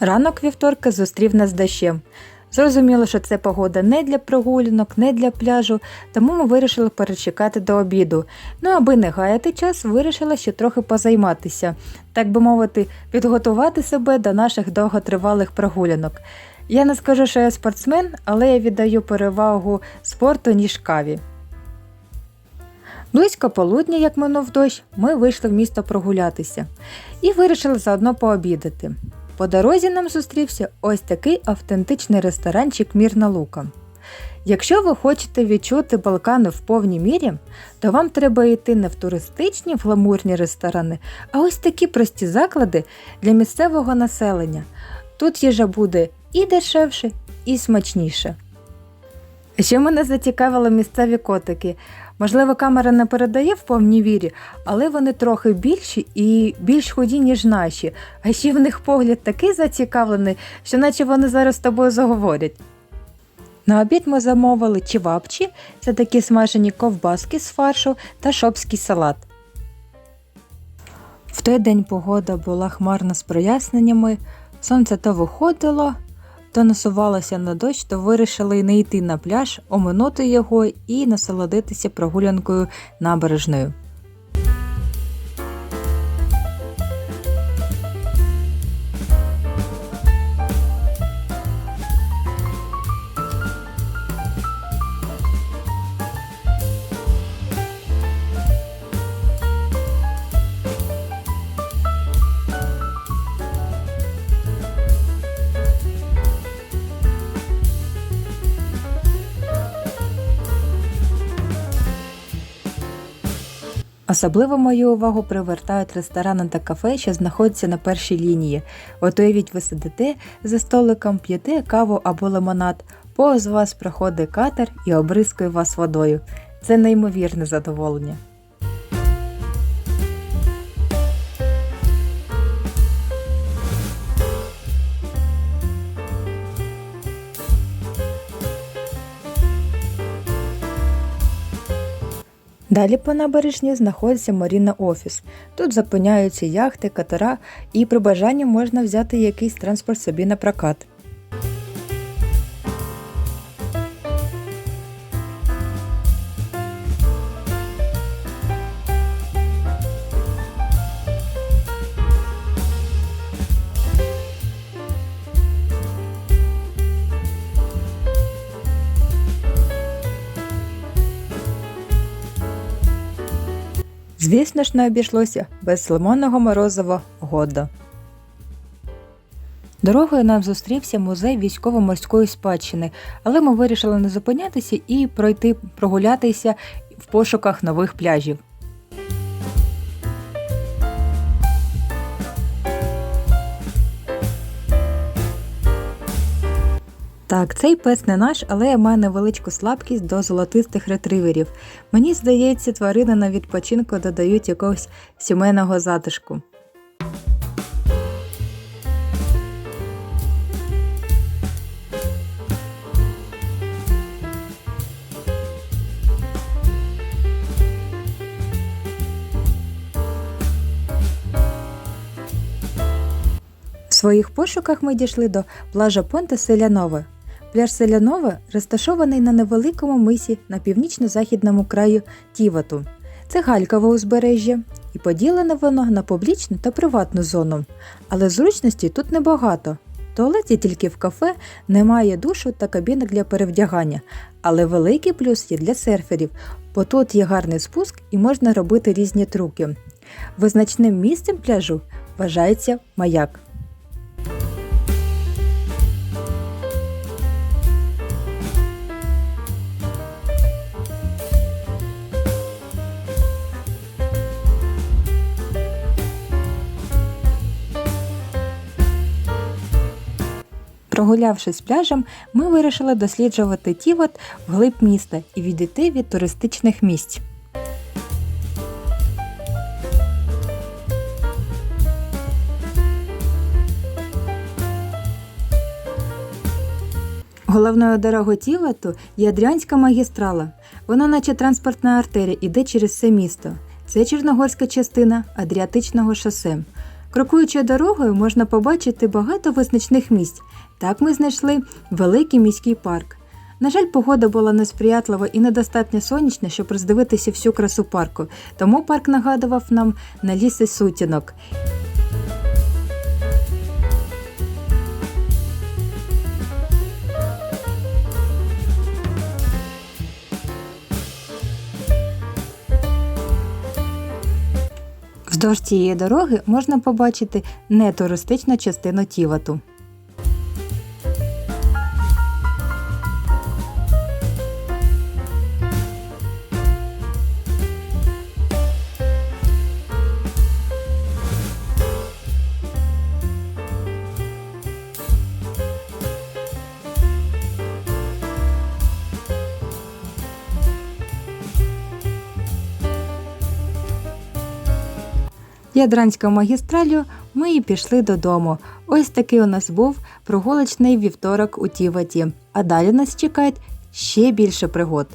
Ранок вівторка зустрів нас дощем. Зрозуміло, що це погода не для прогулянок, не для пляжу, тому ми вирішили перечекати до обіду. Ну, аби не гаяти час, вирішила ще трохи позайматися, так би мовити, підготувати себе до наших довготривалих прогулянок. Я не скажу, що я спортсмен, але я віддаю перевагу спорту, ніж каві. Близько полудня, як минув дощ, ми вийшли в місто прогулятися і вирішили заодно пообідати. По дорозі нам зустрівся ось такий автентичний ресторанчик Мірна Лука. Якщо ви хочете відчути Балкани в повній мірі, то вам треба йти не в туристичні в гламурні ресторани, а ось такі прості заклади для місцевого населення. Тут їжа буде і дешевше, і смачніше. Ще мене зацікавили місцеві котики. Можливо, камера не передає в повній вірі, але вони трохи більші і більш худі, ніж наші. А ще в них погляд такий зацікавлений, що наче вони зараз з тобою заговорять. На обід ми замовили чівапчі, це такі смажені ковбаски з фаршу та шопський салат. В той день погода була хмарна з проясненнями, сонце то виходило, то насувалася на дощ, то вирішили не йти на пляж, оминути його і насолодитися прогулянкою набережною. Особливо мою увагу привертають ресторани та кафе, що знаходяться на першій лінії. От уявіть, ви сидите за столиком, п'єте каву або лимонад, повз вас проходить катер і обризкує вас водою. Це неймовірне задоволення. Далі по набережні знаходиться Маріна Офіс. Тут зупиняються яхти, катера і при бажанні можна взяти якийсь транспорт собі на прокат. Звісно ж, не обійшлося без лимонного морозива года. Дорогою нам зустрівся музей військово-морської спадщини, але ми вирішили не зупинятися і пройти прогулятися в пошуках нових пляжів. Так, цей пес не наш, але має невеличку слабкість до золотистих ретриверів. Мені здається, тварини на відпочинку додають якогось сімейного затишку. В своїх пошуках ми дійшли до плажа Понте Селянове. Пляж Селянове розташований на невеликому мисі на північно-західному краю Тівату. Це галькове узбережжя, і поділене воно на публічну та приватну зону. Але зручностей тут небагато. Туалет є тільки в кафе, немає душу та кабінок для перевдягання. Але великий плюс є для серферів, бо тут є гарний спуск і можна робити різні трюки. Визначним місцем пляжу вважається маяк. Прогулявшись пляжем, ми вирішили досліджувати Тівот вглиб міста і відійти від туристичних місць. Головною дорогою Тівату є Адріанська магістрала. Вона, наче транспортна артерія, іде через все місто. Це чорногорська частина Адріатичного шосе. Крокуючи дорогою, можна побачити багато визначних місць. Так ми знайшли великий міський парк. На жаль, погода була несприятлива і недостатньо сонячна, щоб роздивитися всю красу парку, тому парк нагадував нам на ліси сутінок. Вздовж цієї дороги можна побачити нетуристичну частину Тівату. Ядранською магістралю ми і пішли додому. Ось такий у нас був прогулочний вівторок у Тіваті. А далі нас чекають ще більше пригод.